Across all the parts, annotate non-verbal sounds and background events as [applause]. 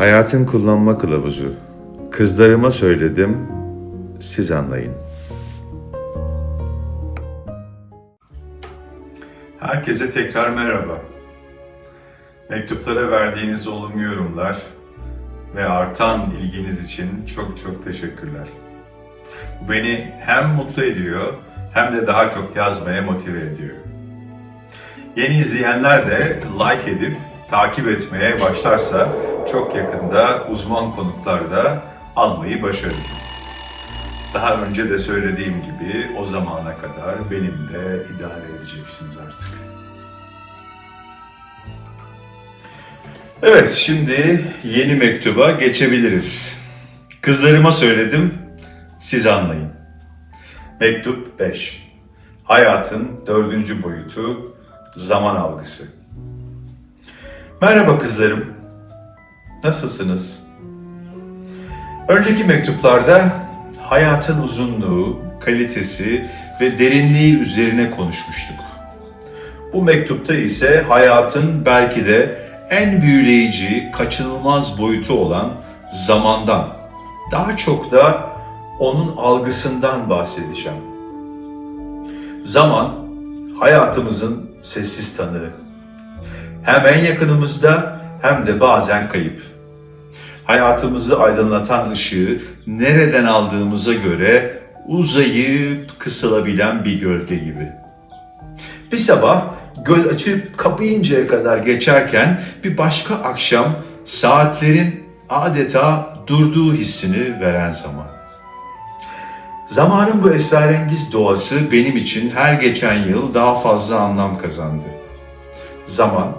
Hayatın kullanma kılavuzu. Kızlarıma söyledim, siz anlayın. Herkese tekrar merhaba. Mektuplara verdiğiniz olumlu yorumlar ve artan ilginiz için çok çok teşekkürler. Bu beni hem mutlu ediyor hem de daha çok yazmaya motive ediyor. Yeni izleyenler de like edip takip etmeye başlarsa çok yakında uzman konuklarda almayı başarırım. Daha önce de söylediğim gibi o zamana kadar benimle idare edeceksiniz artık. Evet, şimdi yeni mektuba geçebiliriz. Kızlarıma söyledim, siz anlayın. Mektup 5. Hayatın dördüncü boyutu, zaman algısı. Merhaba kızlarım. Nasılsınız? Önceki mektuplarda hayatın uzunluğu, kalitesi ve derinliği üzerine konuşmuştuk. Bu mektupta ise hayatın belki de en büyüleyici, kaçınılmaz boyutu olan zamandan, daha çok da onun algısından bahsedeceğim. Zaman, hayatımızın sessiz tanığı. Hem en yakınımızda hem de bazen kayıp. Hayatımızı aydınlatan ışığı nereden aldığımıza göre uzayıp kısılabilen bir gölge gibi. Bir sabah göz açıp kapayıncaya kadar geçerken bir başka akşam saatlerin adeta durduğu hissini veren zaman. Zamanın bu esrarengiz doğası benim için her geçen yıl daha fazla anlam kazandı. Zaman,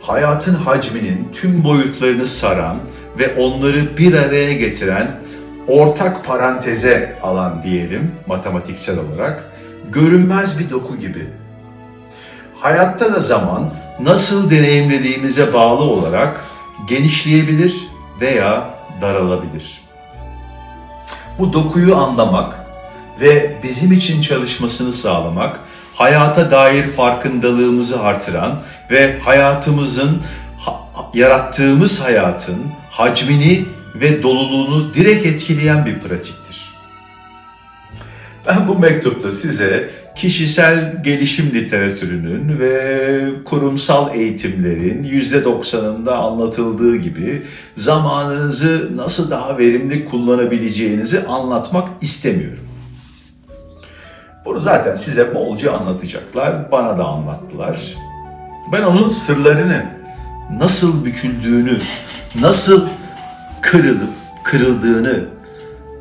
hayatın hacminin tüm boyutlarını saran ve onları bir araya getiren ortak paranteze alan diyelim matematiksel olarak görünmez bir doku gibi. Hayatta da zaman nasıl deneyimlediğimize bağlı olarak genişleyebilir veya daralabilir. Bu dokuyu anlamak ve bizim için çalışmasını sağlamak, hayata dair farkındalığımızı artıran ve hayatımızın, ha- yarattığımız hayatın hacmini ve doluluğunu direkt etkileyen bir pratiktir. Ben bu mektupta size kişisel gelişim literatürünün ve kurumsal eğitimlerin %90'ında anlatıldığı gibi zamanınızı nasıl daha verimli kullanabileceğinizi anlatmak istemiyorum. Bunu zaten size bolca anlatacaklar, bana da anlattılar. Ben onun sırlarını, nasıl büküldüğünü, nasıl kırılıp kırıldığını,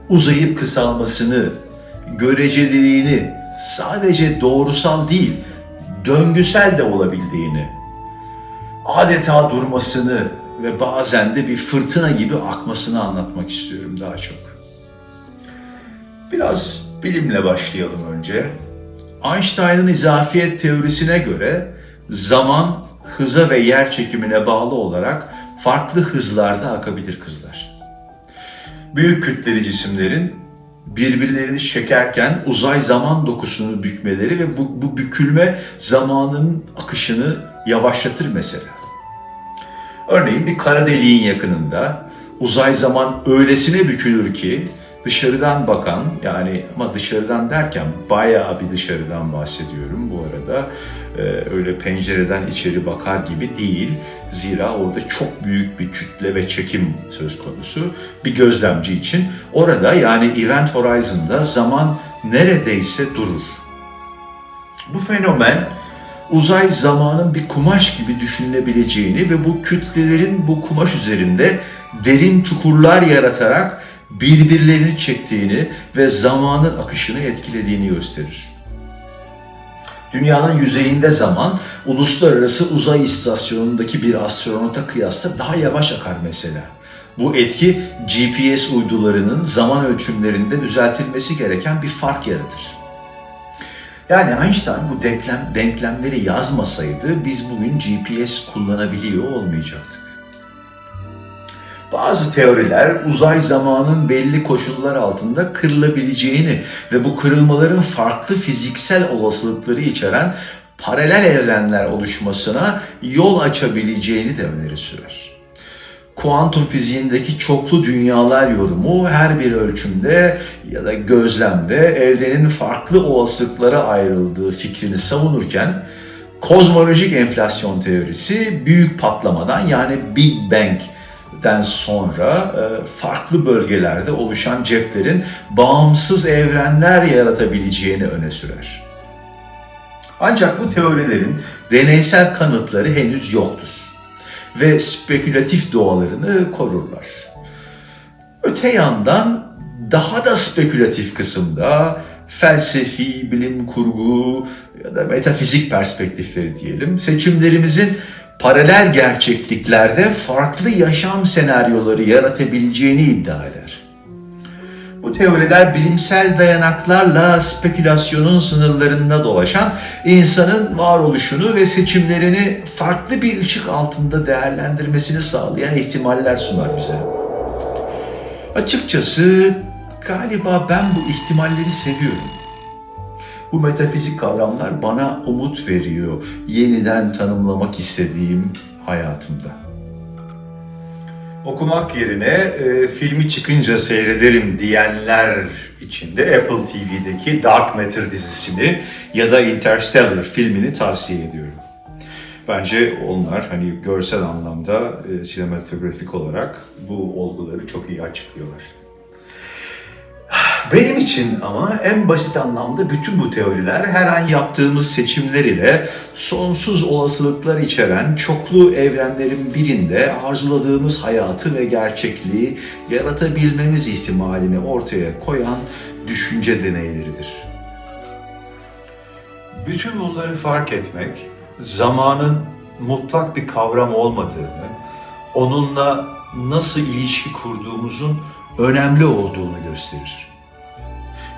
uzayıp kısalmasını, göreceliliğini, sadece doğrusal değil, döngüsel de olabildiğini, adeta durmasını ve bazen de bir fırtına gibi akmasını anlatmak istiyorum daha çok. Biraz bilimle başlayalım önce. Einstein'ın izafiyet teorisine göre zaman hıza ve yer çekimine bağlı olarak farklı hızlarda akabilir kızlar. Büyük kütleli cisimlerin birbirlerini çekerken uzay zaman dokusunu bükmeleri ve bu, bu bükülme zamanın akışını yavaşlatır mesela. Örneğin bir kara deliğin yakınında uzay zaman öylesine bükülür ki dışarıdan bakan yani ama dışarıdan derken bayağı bir dışarıdan bahsediyorum bu arada. Ee, öyle pencereden içeri bakar gibi değil. Zira orada çok büyük bir kütle ve çekim söz konusu bir gözlemci için. Orada yani Event Horizon'da zaman neredeyse durur. Bu fenomen uzay zamanın bir kumaş gibi düşünülebileceğini ve bu kütlelerin bu kumaş üzerinde derin çukurlar yaratarak birbirlerini çektiğini ve zamanın akışını etkilediğini gösterir. Dünyanın yüzeyinde zaman uluslararası uzay istasyonundaki bir astronota kıyasla daha yavaş akar mesela. Bu etki GPS uydularının zaman ölçümlerinde düzeltilmesi gereken bir fark yaratır. Yani Einstein bu denklem, denklemleri yazmasaydı biz bugün GPS kullanabiliyor olmayacaktık. Bazı teoriler uzay zamanın belli koşullar altında kırılabileceğini ve bu kırılmaların farklı fiziksel olasılıkları içeren paralel evrenler oluşmasına yol açabileceğini de öneri sürer. kuantum fiziğindeki çoklu dünyalar yorumu her bir ölçümde ya da gözlemde evrenin farklı olasılıklara ayrıldığı fikrini savunurken kozmolojik enflasyon teorisi büyük patlamadan yani Big Bang'den sonra e, farklı bölgelerde oluşan ceplerin bağımsız evrenler yaratabileceğini öne sürer. Ancak bu teorilerin deneysel kanıtları henüz yoktur ve spekülatif doğalarını korurlar. Öte yandan daha da spekülatif kısımda felsefi, bilim kurgu ya da metafizik perspektifleri diyelim seçimlerimizin paralel gerçekliklerde farklı yaşam senaryoları yaratabileceğini iddia eder. Bu teoriler bilimsel dayanaklarla spekülasyonun sınırlarında dolaşan insanın varoluşunu ve seçimlerini farklı bir ışık altında değerlendirmesini sağlayan ihtimaller sunar bize. Açıkçası galiba ben bu ihtimalleri seviyorum. Bu metafizik kavramlar bana umut veriyor yeniden tanımlamak istediğim hayatımda. Okumak yerine e, filmi çıkınca seyrederim diyenler için de Apple TV'deki Dark Matter dizisini ya da Interstellar filmini tavsiye ediyorum. Bence onlar hani görsel anlamda, e, sinematografik olarak bu olguları çok iyi açıklıyorlar. Benim için ama en basit anlamda bütün bu teoriler her an yaptığımız seçimler ile sonsuz olasılıklar içeren çoklu evrenlerin birinde arzuladığımız hayatı ve gerçekliği yaratabilmemiz ihtimalini ortaya koyan düşünce deneyleridir. Bütün bunları fark etmek, zamanın mutlak bir kavram olmadığını, onunla nasıl ilişki kurduğumuzun önemli olduğunu gösterir.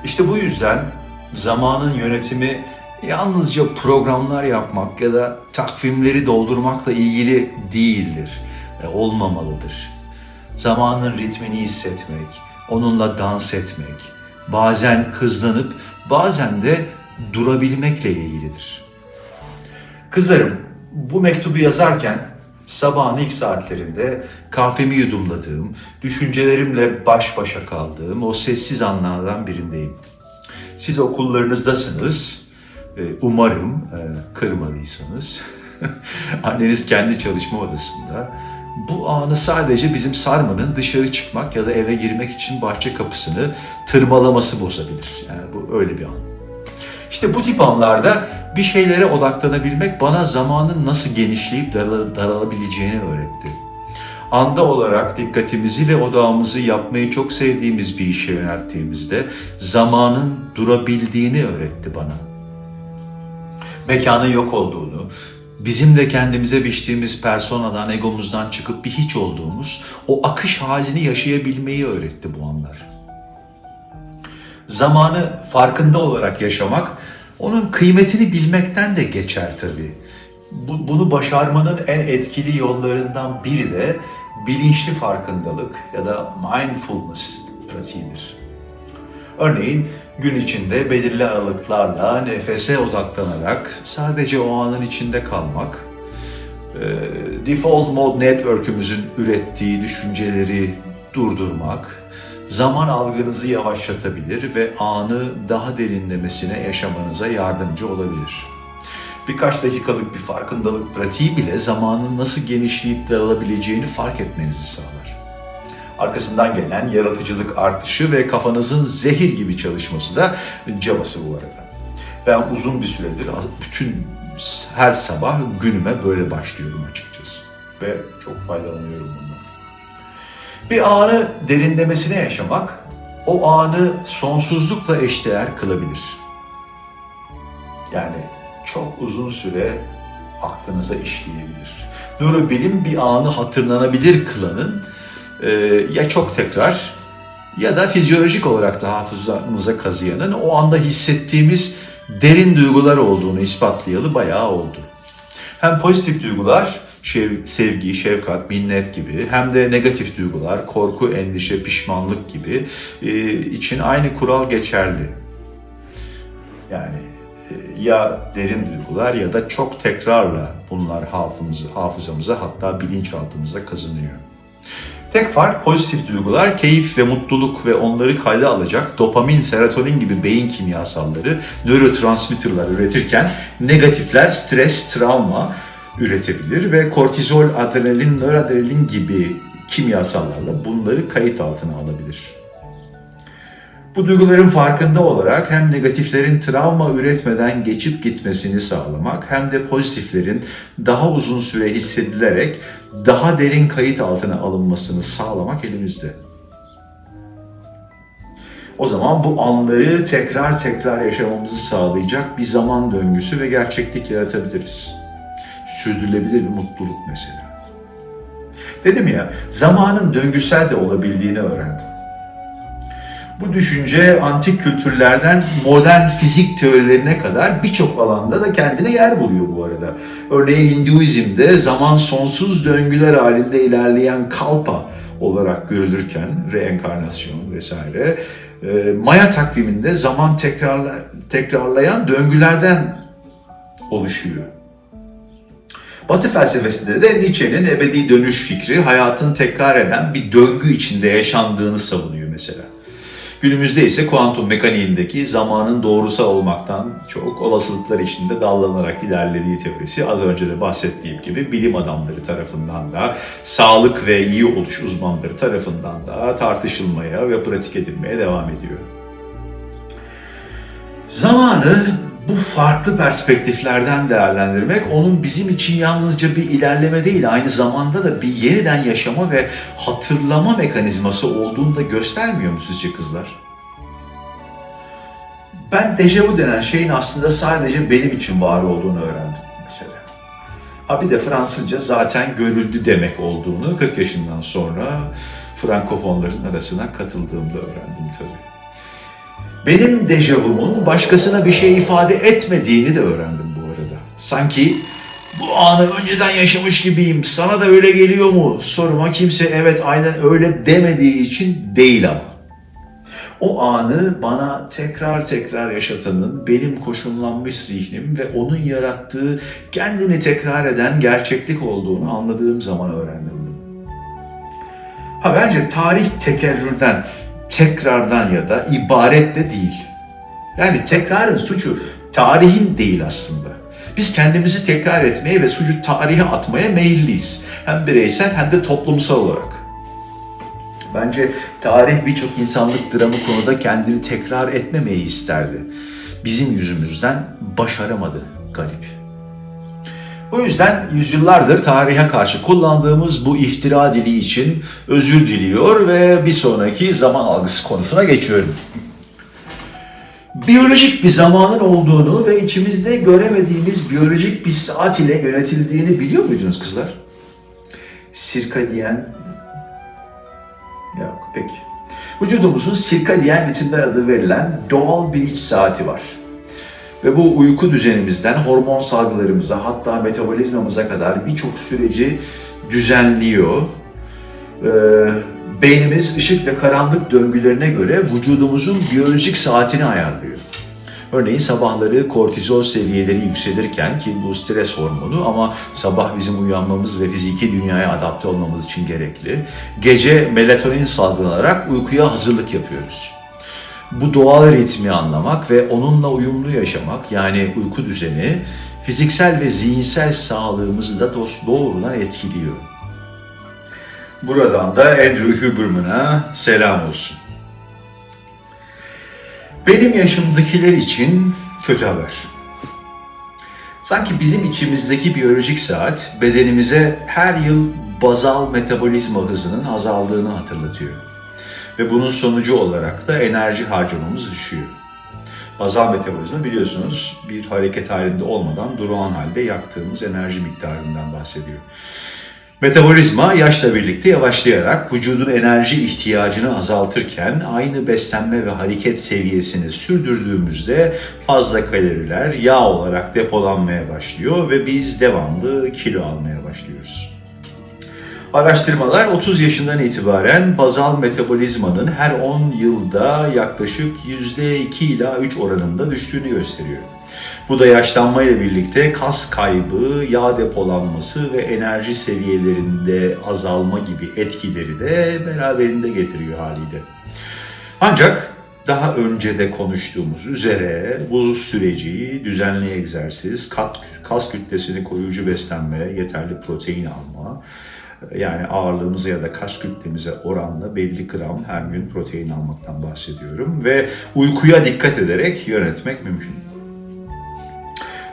İşte bu yüzden zamanın yönetimi yalnızca programlar yapmak ya da takvimleri doldurmakla ilgili değildir, e, olmamalıdır. Zamanın ritmini hissetmek, onunla dans etmek, bazen hızlanıp bazen de durabilmekle ilgilidir. Kızlarım, bu mektubu yazarken sabahın ilk saatlerinde kahvemi yudumladığım, düşüncelerimle baş başa kaldığım o sessiz anlardan birindeyim. Siz okullarınızdasınız. Umarım e, kırmadıysanız. [laughs] Anneniz kendi çalışma odasında. Bu anı sadece bizim sarmanın dışarı çıkmak ya da eve girmek için bahçe kapısını tırmalaması bozabilir. Yani bu öyle bir an. İşte bu tip anlarda bir şeylere odaklanabilmek bana zamanın nasıl genişleyip daral- daralabileceğini öğretti. Anda olarak dikkatimizi ve odağımızı yapmayı çok sevdiğimiz bir işe yönelttiğimizde zamanın durabildiğini öğretti bana. Mekanın yok olduğunu, bizim de kendimize biçtiğimiz personadan, egomuzdan çıkıp bir hiç olduğumuz o akış halini yaşayabilmeyi öğretti bu anlar. Zamanı farkında olarak yaşamak, onun kıymetini bilmekten de geçer tabii. Bu, bunu başarmanın en etkili yollarından biri de bilinçli farkındalık ya da mindfulness pratiğidir. Örneğin gün içinde belirli aralıklarla nefese odaklanarak sadece o anın içinde kalmak, e, Default Mode Network'ümüzün ürettiği düşünceleri durdurmak, zaman algınızı yavaşlatabilir ve anı daha derinlemesine yaşamanıza yardımcı olabilir. Birkaç dakikalık bir farkındalık pratiği bile zamanın nasıl genişleyip daralabileceğini fark etmenizi sağlar. Arkasından gelen yaratıcılık artışı ve kafanızın zehir gibi çalışması da cabası bu arada. Ben uzun bir süredir bütün her sabah günüme böyle başlıyorum açıkçası. Ve çok faydalanıyorum bundan. Bir anı derinlemesine yaşamak, o anı sonsuzlukla eşdeğer kılabilir. Yani çok uzun süre aklınıza işleyebilir. Nuri bilim bir anı hatırlanabilir kılanın e, ya çok tekrar ya da fizyolojik olarak da hafızamıza kazıyanın o anda hissettiğimiz derin duygular olduğunu ispatlayalı bayağı oldu. Hem pozitif duygular, sevgi, şefkat, minnet gibi hem de negatif duygular, korku, endişe, pişmanlık gibi e, için aynı kural geçerli. Yani ya derin duygular ya da çok tekrarla bunlar hafızamıza, hafızamıza hatta bilinçaltımıza kazınıyor. Tek fark pozitif duygular, keyif ve mutluluk ve onları kayda alacak dopamin, serotonin gibi beyin kimyasalları, nörotransmitterler üretirken negatifler stres, travma üretebilir ve kortizol, adrenalin, nöradrenalin gibi kimyasallarla bunları kayıt altına alabilir. Bu duyguların farkında olarak hem negatiflerin travma üretmeden geçip gitmesini sağlamak hem de pozitiflerin daha uzun süre hissedilerek daha derin kayıt altına alınmasını sağlamak elimizde. O zaman bu anları tekrar tekrar yaşamamızı sağlayacak bir zaman döngüsü ve gerçeklik yaratabiliriz. Sürdürülebilir bir mutluluk mesela. Dedim ya, zamanın döngüsel de olabildiğini öğrendim. Bu düşünce antik kültürlerden modern fizik teorilerine kadar birçok alanda da kendine yer buluyor bu arada. Örneğin Hinduizm'de zaman sonsuz döngüler halinde ilerleyen kalpa olarak görülürken reenkarnasyon vesaire e, Maya takviminde zaman tekrarla, tekrarlayan döngülerden oluşuyor. Batı felsefesinde de Nietzsche'nin ebedi dönüş fikri hayatın tekrar eden bir döngü içinde yaşandığını savunuyor mesela. Günümüzde ise kuantum mekaniğindeki zamanın doğrusal olmaktan çok olasılıklar içinde dallanarak ilerlediği teorisi az önce de bahsettiğim gibi bilim adamları tarafından da sağlık ve iyi oluş uzmanları tarafından da tartışılmaya ve pratik edilmeye devam ediyor. Zamanı bu farklı perspektiflerden değerlendirmek onun bizim için yalnızca bir ilerleme değil, aynı zamanda da bir yeniden yaşama ve hatırlama mekanizması olduğunu da göstermiyor mu sizce kızlar? Ben dejavu denen şeyin aslında sadece benim için var olduğunu öğrendim mesela. Ha bir de Fransızca zaten görüldü demek olduğunu 40 yaşından sonra Frankofonların arasına katıldığımda öğrendim tabii benim dejavumun başkasına bir şey ifade etmediğini de öğrendim bu arada. Sanki bu anı önceden yaşamış gibiyim, sana da öyle geliyor mu? Soruma kimse evet aynen öyle demediği için değil ama. O anı bana tekrar tekrar yaşatanın benim koşullanmış zihnim ve onun yarattığı kendini tekrar eden gerçeklik olduğunu anladığım zaman öğrendim bunu. Ha bence tarih tekerrürden, tekrardan ya da ibaret de değil. Yani tekrarın suçu tarihin değil aslında. Biz kendimizi tekrar etmeye ve suçu tarihe atmaya meyilliyiz. Hem bireysel hem de toplumsal olarak. Bence tarih birçok insanlık dramı konuda kendini tekrar etmemeyi isterdi. Bizim yüzümüzden başaramadı garip. O yüzden yüzyıllardır tarihe karşı kullandığımız bu iftira dili için özür diliyor ve bir sonraki zaman algısı konusuna geçiyorum. Biyolojik bir zamanın olduğunu ve içimizde göremediğimiz biyolojik bir saat ile yönetildiğini biliyor muydunuz kızlar? Sirkadiyen... Yok peki. Vücudumuzun sirkadiyen ritimler adı verilen doğal bir iç saati var. Ve bu uyku düzenimizden hormon salgılarımıza hatta metabolizmamıza kadar birçok süreci düzenliyor. Ee, beynimiz ışık ve karanlık döngülerine göre vücudumuzun biyolojik saatini ayarlıyor. Örneğin sabahları kortizol seviyeleri yükselirken ki bu stres hormonu ama sabah bizim uyanmamız ve fiziki dünyaya adapte olmamız için gerekli. Gece melatonin salgılanarak uykuya hazırlık yapıyoruz bu doğal ritmi anlamak ve onunla uyumlu yaşamak yani uyku düzeni fiziksel ve zihinsel sağlığımızı da doğrudan etkiliyor. Buradan da Andrew Huberman'a selam olsun. Benim yaşımdakiler için kötü haber. Sanki bizim içimizdeki biyolojik saat bedenimize her yıl bazal metabolizma hızının azaldığını hatırlatıyor ve bunun sonucu olarak da enerji harcamamız düşüyor. Bazal metabolizma biliyorsunuz bir hareket halinde olmadan durağan halde yaktığımız enerji miktarından bahsediyor. Metabolizma yaşla birlikte yavaşlayarak vücudun enerji ihtiyacını azaltırken aynı beslenme ve hareket seviyesini sürdürdüğümüzde fazla kaloriler yağ olarak depolanmaya başlıyor ve biz devamlı kilo almaya başlıyoruz. Araştırmalar 30 yaşından itibaren bazal metabolizmanın her 10 yılda yaklaşık %2 ila 3 oranında düştüğünü gösteriyor. Bu da yaşlanmayla birlikte kas kaybı, yağ depolanması ve enerji seviyelerinde azalma gibi etkileri de beraberinde getiriyor haliyle. Ancak daha önce de konuştuğumuz üzere bu süreci düzenli egzersiz, kas kütlesini koruyucu beslenme, yeterli protein alma, yani ağırlığımıza ya da kas kütlemize oranla belli gram her gün protein almaktan bahsediyorum ve uykuya dikkat ederek yönetmek mümkün.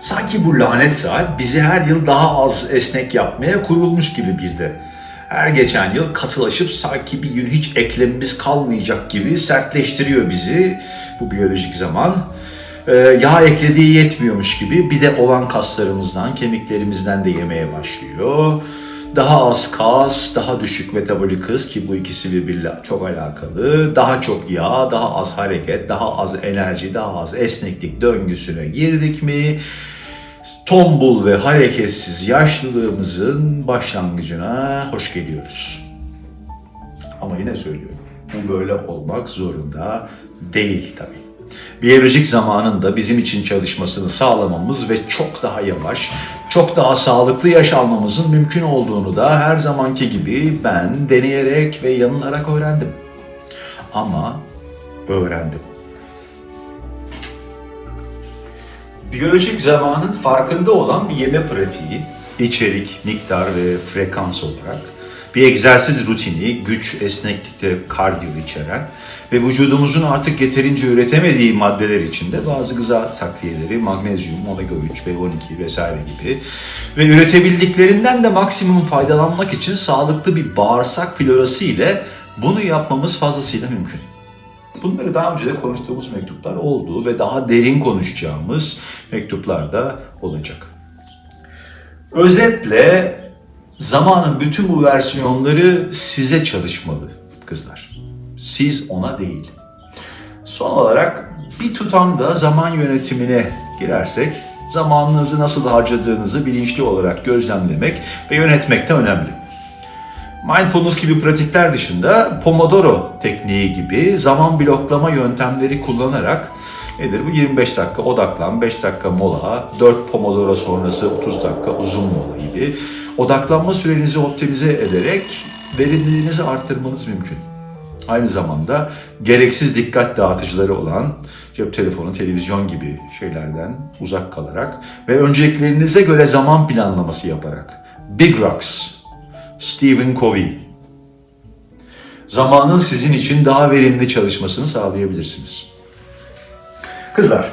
Sanki bu lanet saat bizi her yıl daha az esnek yapmaya kurulmuş gibi bir de. Her geçen yıl katılaşıp sanki bir gün hiç eklemimiz kalmayacak gibi sertleştiriyor bizi bu biyolojik zaman. Ee, yağ eklediği yetmiyormuş gibi bir de olan kaslarımızdan, kemiklerimizden de yemeye başlıyor. Daha az kas, daha düşük metabolik hız ki bu ikisi birbiriyle çok alakalı. Daha çok yağ, daha az hareket, daha az enerji, daha az esneklik döngüsüne girdik mi? tombul ve hareketsiz yaşlılığımızın başlangıcına hoş geliyoruz. Ama yine söylüyorum, bu böyle olmak zorunda değil tabii. Biyolojik zamanın da bizim için çalışmasını sağlamamız ve çok daha yavaş, çok daha sağlıklı yaş almamızın mümkün olduğunu da her zamanki gibi ben deneyerek ve yanılarak öğrendim. Ama öğrendim. Biyolojik zamanın farkında olan bir yeme pratiği, içerik, miktar ve frekans olarak bir egzersiz rutini, güç, esneklikte kardiyo içeren ve vücudumuzun artık yeterince üretemediği maddeler içinde bazı gıda takviyeleri, magnezyum, omega 3, B12 vesaire gibi ve üretebildiklerinden de maksimum faydalanmak için sağlıklı bir bağırsak florası ile bunu yapmamız fazlasıyla mümkün. Bunları daha önce de konuştuğumuz mektuplar oldu ve daha derin konuşacağımız mektuplar da olacak. Özetle zamanın bütün bu versiyonları size çalışmalı kızlar. Siz ona değil. Son olarak bir tutamda zaman yönetimine girersek zamanınızı nasıl harcadığınızı bilinçli olarak gözlemlemek ve yönetmek de önemli. Mindfulness gibi pratikler dışında Pomodoro tekniği gibi zaman bloklama yöntemleri kullanarak nedir bu 25 dakika odaklan, 5 dakika mola, 4 Pomodoro sonrası 30 dakika uzun mola gibi odaklanma sürenizi optimize ederek verimliliğinizi arttırmanız mümkün. Aynı zamanda gereksiz dikkat dağıtıcıları olan cep telefonu, televizyon gibi şeylerden uzak kalarak ve önceliklerinize göre zaman planlaması yaparak Big Rocks Stephen Covey. Zamanın sizin için daha verimli çalışmasını sağlayabilirsiniz. Kızlar,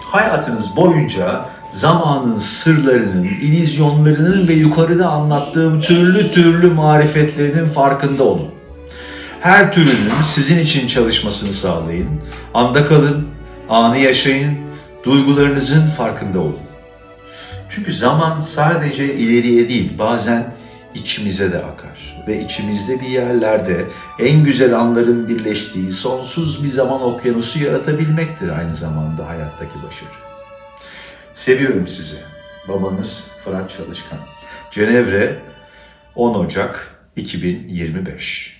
hayatınız boyunca zamanın sırlarının, ilizyonlarının ve yukarıda anlattığım türlü türlü marifetlerinin farkında olun. Her türünün sizin için çalışmasını sağlayın. Anda kalın, anı yaşayın, duygularınızın farkında olun. Çünkü zaman sadece ileriye değil, bazen içimize de akar. Ve içimizde bir yerlerde en güzel anların birleştiği sonsuz bir zaman okyanusu yaratabilmektir aynı zamanda hayattaki başarı. Seviyorum sizi. Babanız Fırat Çalışkan. Cenevre 10 Ocak 2025